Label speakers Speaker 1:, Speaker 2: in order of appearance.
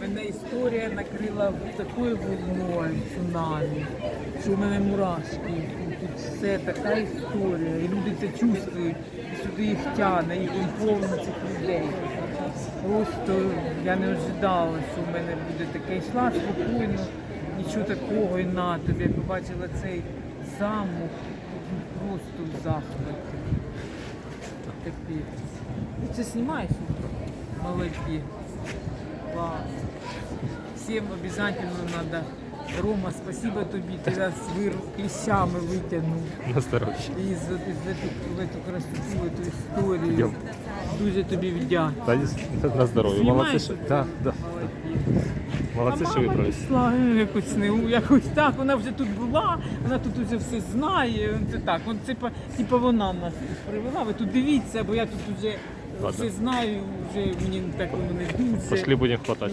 Speaker 1: Мене історія накрила такою волною цунамі, що в мене мурашки. Тут все така історія. І люди це чувствують. І сюди їх тягне, і повно цих людей. Просто я не ожидала, що в мене буде таке. Йшла спокійно, нічого такого і на тобі. Я побачила цей замок, просто в захваті. Ти це знімаєш? Молодці. Класс. Всем обязательно надо. Рома, спасибо тобі, ти нас вир кліщами витягнув
Speaker 2: На здоров'я.
Speaker 1: із, із, эту, в эту красоту, в эту історію.
Speaker 2: Йдем.
Speaker 1: Дуже тобі вдячна.
Speaker 2: Та ні, на здоров'я. Молодці, що, да, да. Молодці, що вибрались.
Speaker 1: пішла е, якось не якось так. Вона вже тут була, вона тут вже все знає. Це так. От це типа вона нас привела. Ви тут дивіться, бо я тут вже
Speaker 2: Ладно.
Speaker 1: все знаю, вже мені так воно не дуже.
Speaker 2: Пошли будемо хватати.